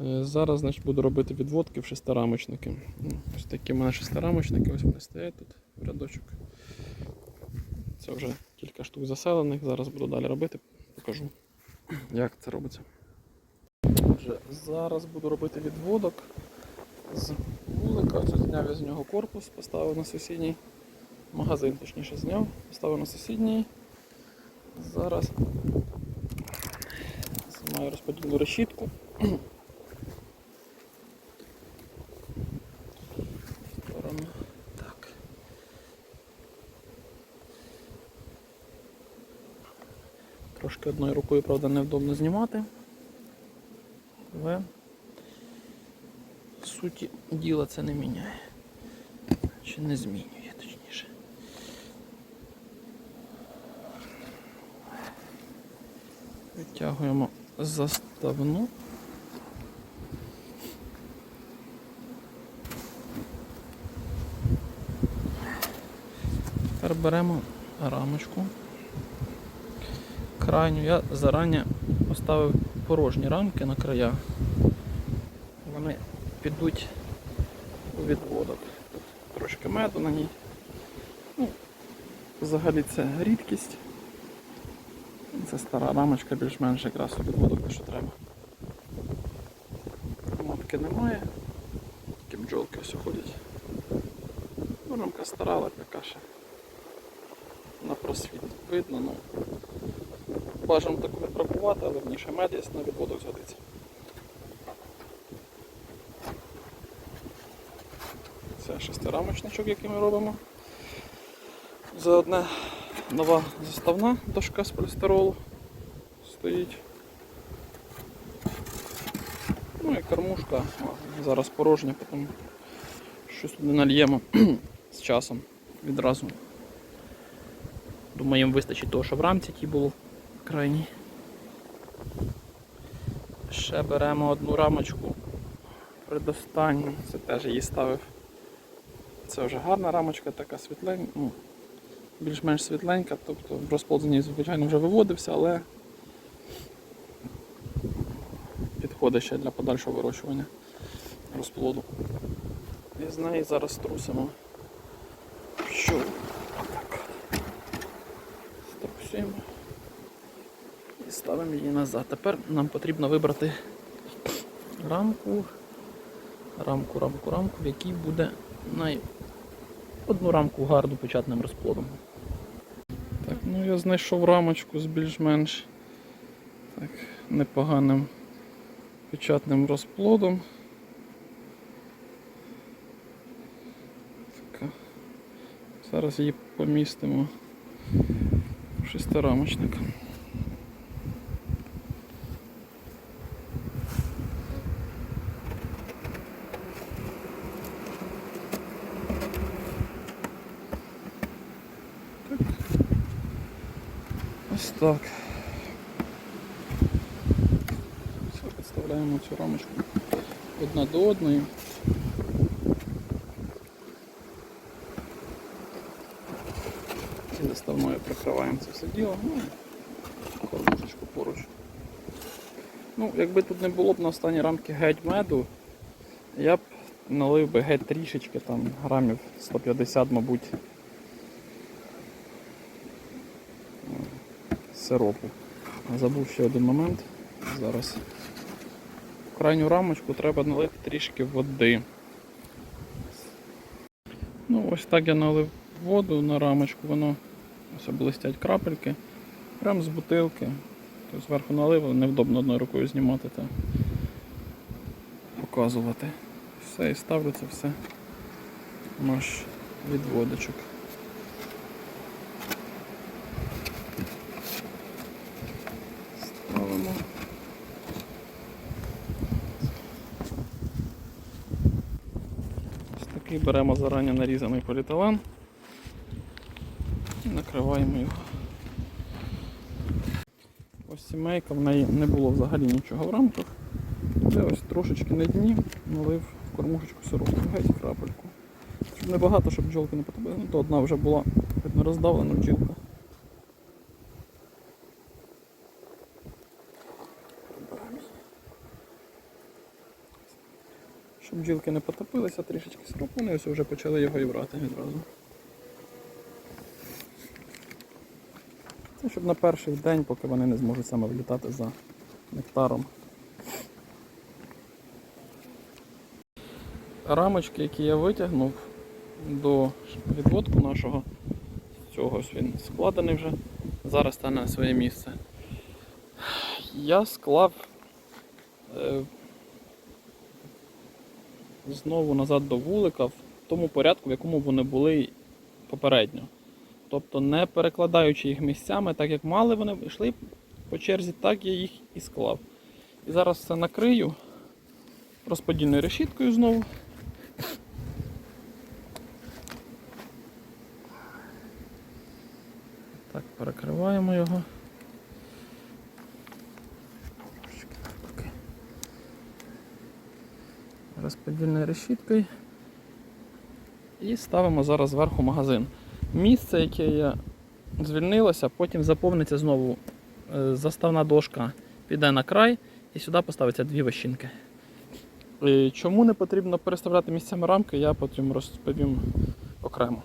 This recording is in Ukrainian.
Е, Зараз значить, буду робити відводки в шестирамочники. Ну, Ось такі в мене шестирамочники, ось вони стоять тут в рядочок. Це вже кілька штук заселених. Зараз буду далі робити, покажу, як це робиться. Отже, зараз буду робити відводок з вулика. Зняв я з нього корпус, поставив на сусідній магазин, точніше зняв, поставив на сусідній. Зараз знімаю розподільну решітку. Сторону. Так. Трошки одною рукою, правда, невдобно знімати. Але суті діла це не міняє. Чи не змінює, точніше. Витягуємо заставну. Тепер беремо рамочку. Крайню я зарані поставив порожні рамки на края. Вони підуть у відводок. Тут трошки меду на ній. Ну, взагалі це рідкість. Це стара рамочка, більш-менш якраз у відводок що треба. Мотки немає. Такі бджолки ось ходять. Ну, рамка стара, але така ще на просвіт видно, ну бажано таку не бракувати, але верніше мед є на відводок згодиться. Це шестирамочничок, який ми робимо. Заодне нова заставна дошка з полістиролу стоїть. Ну і кормушка зараз порожня, потім щось туди нальємо з часом відразу. Думаю, їм вистачить того, що в рамці ті було крайній. Ще беремо одну рамочку предостанню, це теж її ставив. Це вже гарна рамочка, така світленька, ну, більш-менш світленька, тобто в розползанні, звичайно, вже виводився, але підходить ще для подальшого вирощування розплоду. І з неї зараз струсимо. Що? Так. Струсимо. І ставимо її назад. Тепер нам потрібно вибрати рамку, рамку, рамку, рамку, в якій буде най... одну рамку гарду печатним розплодом. Так, ну я знайшов рамочку з більш-менш непоганим печатним розплодом. Така. Зараз її помістимо в шестирамочник. Ось так. Підставляємо цю рамочку одна до одної. І заставною прикриваємо це все діло. Ну, кормушечку поруч. Ну, якби тут не було б на останній рамки геть меду, я б налив би геть трішечки, там грамів 150, мабуть. Сиропу. Забув ще один момент. Зараз в крайню рамочку треба налити трішки води. Ну, ось так я налив воду на рамочку, воно ось блистять крапельки. Прямо з бутилки. Тобто зверху налив, але невдобно одною рукою знімати та показувати. Все, і ставлю це все наш відводочок. Ставимо. Такий беремо зарані нарізаний поліетилен і накриваємо його. Ось сімейка, в неї не було взагалі нічого в рамках. Я ось трошечки на дні налив кормушечку сиропу, геть крапельку. Щоб не багато, щоб бджолки не потопили, ну то одна вже була видно роздавлена бджілка. Щоб бджілки не потопилися трішечки сироп, вони ось вже почали його і брати відразу. Це щоб на перший день, поки вони не зможуть саме влітати за нектаром. Рамочки, які я витягнув до відводку нашого, з цього він складений вже, зараз стане на своє місце. Я склав е, знову назад до вулика в тому порядку, в якому вони були попередньо. Тобто не перекладаючи їх місцями, так як мали вони йшли по черзі, так я їх і склав. І зараз це накрию розподільною решіткою знову. Так, перекриваємо його. Трошки навпаки. Розподільною решіткою. І ставимо зараз зверху магазин. Місце, яке я звільнилося, потім заповниться знову е, заставна дошка, піде на край і сюди поставиться дві вощинки. Е, Чому не потрібно переставляти місцями рамки, я потім розповім окремо.